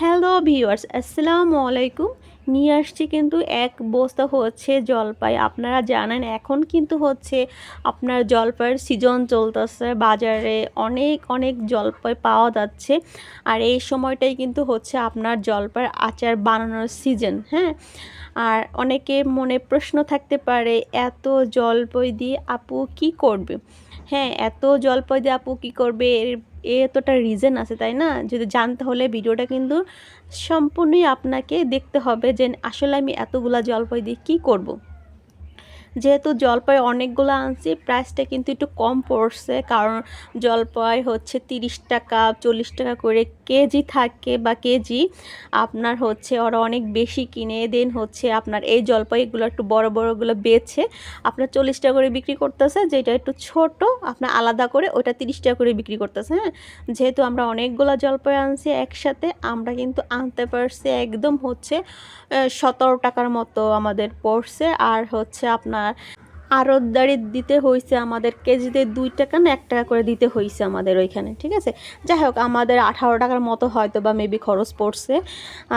Hello viewers, আসসালামু আলাইকুম। নিয়ে আসছি কিন্তু এক বস্তা হচ্ছে জলপাই। আপনারা জানেন, এখন কিন্তু হচ্ছে আপনার জলপাইয়ের সিজন চলতেছে। বাজারে অনেক অনেক জলপাই পাওয়া যাচ্ছে। আর এই সময়টাই কিন্তু হচ্ছে আপনার জলপাইয়ের আচার বানানোর সিজন হ্যাঁ? আর অনেকে মনে প্রশ্ন থাকতে পারে, এত জলপাই দিয়ে আপু কি করবে? হ্যাঁ এত জলপাই দিয়ে আপু কী করবে? এর এতটা রিজন আছে, তাই না যদি জানতে হলে ভিডিওটা কিন্তু সম্পূর্ণই আপনাকে দেখতে হবে যে আসলে আমি এতগুলা জলপাই দিয়ে কী করব। যেহেতু জলপাই অনেকগুলো আনছি প্রাইসটা কিন্তু একটু কম পড়ছে। কারণ জলপাই হচ্ছে তিরিশ টাকা, চল্লিশ টাকা করে কেজি থাকে বা কেজি। আপনার হচ্ছে ওরা অনেক বেশি কিনে দেন হচ্ছে আপনার এই জলপাইগুলো একটু বড় বড়গুলো বেছে আপনার চল্লিশ টাকা করে বিক্রি করতেছে, যেটা একটু ছোট, আপনার আলাদা করে ওটা তিরিশ টাকা করে বিক্রি করতেছে হ্যাঁ? যেহেতু আমরা অনেকগুলো জলপাই আনছি একসাথে, আমরা কিন্তু আনতে পারছি একদম হচ্ছে সতেরো টাকার মতো আমাদের পড়ছে। আর হচ্ছে আপনার arkadaşlar. আড়তদারি দিতে হয়েছে আমাদের, কেজিতে দুই টাকা না এক টাকা করে দিতে হয়েছে আমাদের ওইখানে, ঠিক আছে? যাই হোক, আমাদের আঠারো টাকার মতো হয়তো বা মেবি খরচ পড়ছে।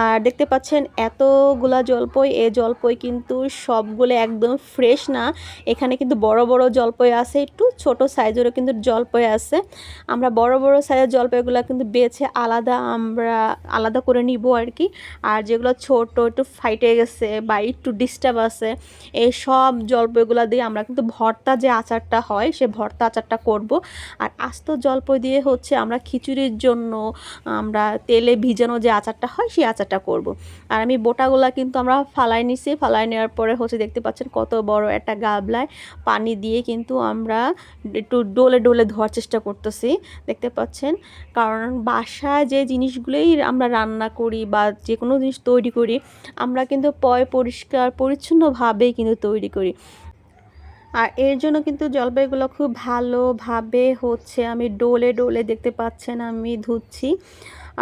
আর দেখতে পাচ্ছেন এতগুলা জলপই, এ জলপই কিন্তু সবগুলো একদম ফ্রেশ না। এখানে কিন্তু বড় বড় জলপই আছে, একটু ছোট সাইজেরও কিন্তু জলপই আছে। আমরা বড় বড় সাইজের জলপইগুলো কিন্তু বেছে আলাদা আমরা আলাদা করে নিব আর কি আর যেগুলো ছোট, একটু ফাইটে গেছে বা একটু ডিস্টার্ব আছে, এই সব জলপইগুলো দিয়ে দিয়ে আমরা কিন্তু ভর্তা যে আচারটা হয়, সে ভর্তা আচারটা করব। আর আস্ত জলপই দিয়ে হচ্ছে আমরা খিচুড়ির জন্য আমরা তেলে ভিজানো যে আচারটা হয়, সেই আচারটা করব। আর আমি বোটাগুলা কিন্তু আমরা ফালাই নিছি, ফালাই নেওয়ার পরে হচ্ছে দেখতে পাচ্ছেন কত বড় একটা গাবলায় পানি দিয়ে কিন্তু আমরা একটু ডোলে ডোলে ধোয়ার চেষ্টা করতেছি, দেখতে পাচ্ছেন। কারণ বাসায় যে জিনিসগুলোই আমরা রান্না করি বা যে কোনো জিনিস তৈরি করি, আমরা কিন্তু পয় পরিষ্কার পরিচ্ছন্নভাবেই কিন্তু তৈরি করি। আর এর জন্য কিন্তু জলপাইগুলো খুব ভালোভাবে হচ্ছে, আমি ডোলে ডোলে দেখতে পাচ্ছেন, আমি ধুচ্ছি।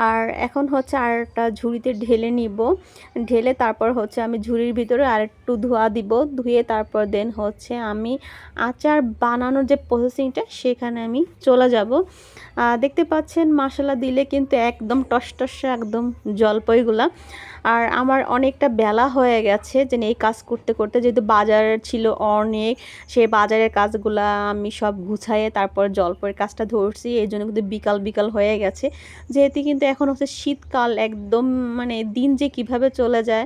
আর এখন হচ্ছে আরেকটা ঝুড়িতে ঢেলে নিব। ঢেলে তারপর হচ্ছে আমি ঝুড়ির ভিতরে আরেকটু ধোয়া দিব। ধুয়ে তারপর দেন হচ্ছে আমি আচার বানানোর যে প্রসেসিংটা সেখানে আমি চলে যাব। দেখতে পাচ্ছেন মশলা দিলে কিন্তু একদম টসটসে একদম জলপাইগুলা। আর আমার অনেকটা বেলা হয়ে গেছে যে এই কাজ করতে করতে যেহেতু বাজার ছিল অনেক সেই বাজারের কাজগুলা আমি সব গুছাইয়ে তারপর জলপয়ের কাজটা ধরছি। এই জন্য কিন্তু বিকাল বিকাল হয়ে গেছে। যেহেতু কিন্তু এখন হচ্ছে শীতকাল একদম মানে দিন যে কীভাবে চলে যায়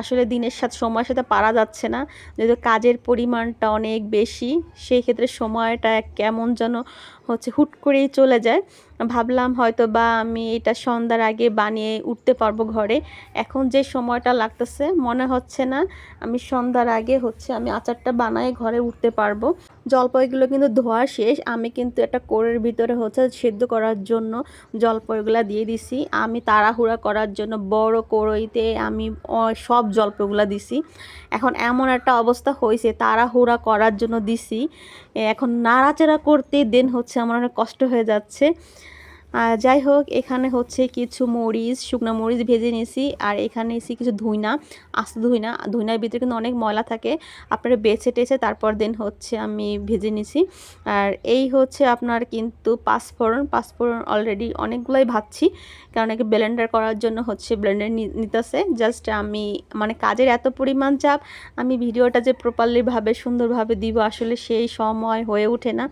আসলে দিনের সাথে সময়ের সাথে পারা যাচ্ছে না। যেহেতু কাজের পরিমাণটা অনেক বেশি, সেই ক্ষেত্রে সময়টা কেমন যেন হচ্ছে হুট করেই চলে যায়। ভাবলাম হয়তো বা আমি এটা সন্ধ্যার আগে বানিয়ে উঠতে পারব ঘরে। এখন যে সময়টা লাগতেছে, মনে হচ্ছে না আমি সন্ধ্যার আগে হচ্ছে আমি আচারটা বানায় ঘরে উঠতে পারব। জলপাইগুলো কিন্তু ধোয়া শেষ, আমি কিন্তু একটা কোরের ভিতরে হচ্ছে সেদ্ধ করার জন্য জলপাইগুলো দিয়ে দিছি। আমি তাড়াহুড়া করার জন্য বড় কড়ইতে আমি সব জলপাইগুলো দিছি। এখন এমন একটা অবস্থা হয়েছে তাড়াহুড়া করার জন্য দিছি। এখন নাড়াচাড়া করতে দেন হচ্ছে, আমার অনেক কষ্ট হয়ে যাচ্ছে। যাই হোক, এখানে হচ্ছে কিছু মরিচ, শুকনো মরিচ ভেজে নিয়েছি। আর এখানে এসে কিছু ধুইনা, আস্ত ধুইনা। ধুইনার ভিতরে কিন্তু অনেক ময়লা থাকে। আপনারা বেছে টেছে তারপর দেন হচ্ছে আমি ভেজে নিয়েছি আর এই হচ্ছে আপনার কিন্তু পাঁচফোড়ন। পাঁচফোড়ন অলরেডি অনেকগুলোই ভাবছি কারণ একে ব্লেন্ডার করার জন্য হচ্ছে ব্লেন্ডার নিতেছে। জাস্ট আমি মানে কাজের এত পরিমাণ চাপ, আমি ভিডিওটা যে প্রপারলিভাবে সুন্দরভাবে দিব আসলে সেই সময় হয়ে ওঠে না।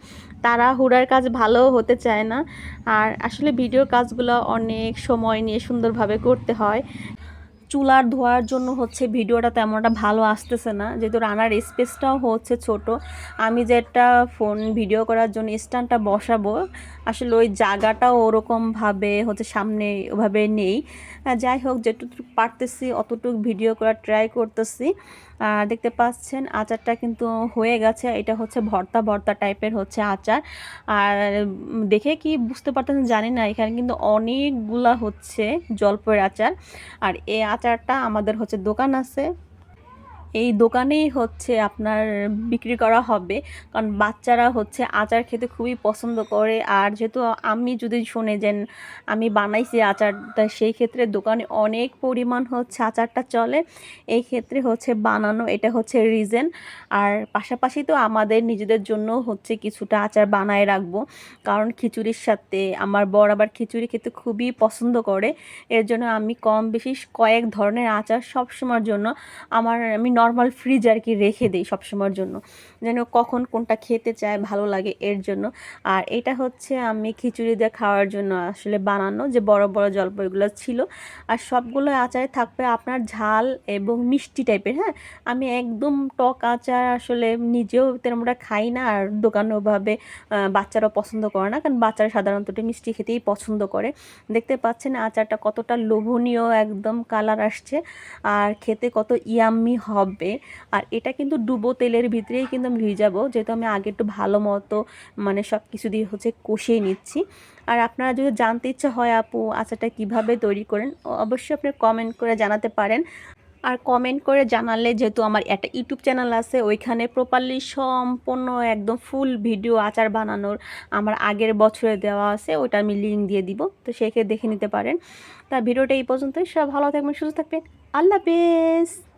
তারা হুড়ার কাজ ভালো হতে চায় না। আর আসলে ভিডিওর কাজগুলো অনেক সময় নিয়ে সুন্দরভাবে করতে হয়। চুলার ধোয়ার জন্য হচ্ছে ভিডিওটা তেমনটা ভালো আসতেছে না। যেহেতু রান্নার স্পেসটাও হচ্ছে ছোট, আমি যেটা ফোন ভিডিও করার জন্য স্ট্যান্ডটা বসাবো, আসলে ওই জায়গাটাও ওরকমভাবে হচ্ছে সামনে ওভাবে নেই। যাই হোক, যেটুকু পারতেছি, অতটুকু ভিডিও করার ট্রাই করতেছি। দেখতে পাচ্ছেন আচারটা কিন্তু হয়ে গেছে। এটা হচ্ছে ভর্তা ভর্তা টাইপের হচ্ছে আচার। আর দেখে কি বুঝতে পারতেছেন জানি না, এখানে কিন্তু অনেকগুলা হচ্ছে জলপয়ের আচার। আর এই আচারটা আমাদের হচ্ছে দোকান আছে। এই দোকানেই হচ্ছে আপনার বিক্রি করা হবে। কারণ বাচ্চারা হচ্ছে আচার খেতে খুবই পছন্দ করে। আর যেহেতু আমি যদি শুনে যেন আমি বানাইছি আচারটা সেই ক্ষেত্রে দোকানে অনেক পরিমাণ হচ্ছে আচারটা চলে। এই ক্ষেত্রে হচ্ছে বানানো, এটা হচ্ছে রিজেন আর পাশাপাশি তো আমাদের নিজেদের জন্য হচ্ছে কিছুটা আচার বানায় রাখব। কারণ খিচুড়ির সাথে আমার বর আবার খিচুড়ি খেতে খুবই পছন্দ করে। এর জন্য আমি কম বেশি কয়েক ধরনের আচার সব সময়ের জন্য। আমার, আমি নর্মাল ফ্রিজ আর কি রেখে দিই সবসময়ের জন্য। যেন কখন কোনটা খেতে চায়, ভালো লাগে এর জন্য। আর এটা হচ্ছে আমি খিচুড়ি দিয়ে খাওয়ার জন্য আসলে বানানো যে বড় বড় জলপাইগুলো ছিল। আর সবগুলো আচারে থাকবে আপনার ঝাল এবং মিষ্টি টাইপের হ্যাঁ? আমি একদম টক আচার আসলে নিজেও তেমনটা খাই না আর দোকানে ওভাবে বাচ্চারাও পছন্দ করে না। কারণ বাচ্চারা সাধারণত মিষ্টি খেতেই পছন্দ করে। দেখতে পাচ্ছেন আচারটা কতটা লোভনীয়, একদম কালার আসছে। আর খেতে কত ইয়াম্মি হবে। আর এটা কিন্তু ডুবো তেলের ভিতরেই কিন্তু আমি ভিজাবো যেহেতু আমি আগে একটু ভালো মতো মানে সব কিছু দিয়ে হচ্ছে কষিয়ে নিচ্ছি। আর আপনারা যদি জানতে ইচ্ছা হয়, আপু, আচারটা কীভাবে তৈরি করেন, অবশ্যই আপনি কমেন্ট করে জানাতে পারেন। আর কমেন্ট করে জানালে যেহেতু আমার একটা ইউটিউব চ্যানেল আছে, ওইখানে প্রপারলি সম্পূর্ণ একদম ফুল ভিডিও আচার বানানোর আমার আগের বছরে দেওয়া আছে ওটা আমি লিঙ্ক দিয়ে দিব। তো সেক্ষেত্রে দেখে নিতে পারেন। তা ভিডিওটা এই পর্যন্তই। সব ভালো থাকবেন, সুস্থ থাকবেন। আল্লাহ হাফেজ!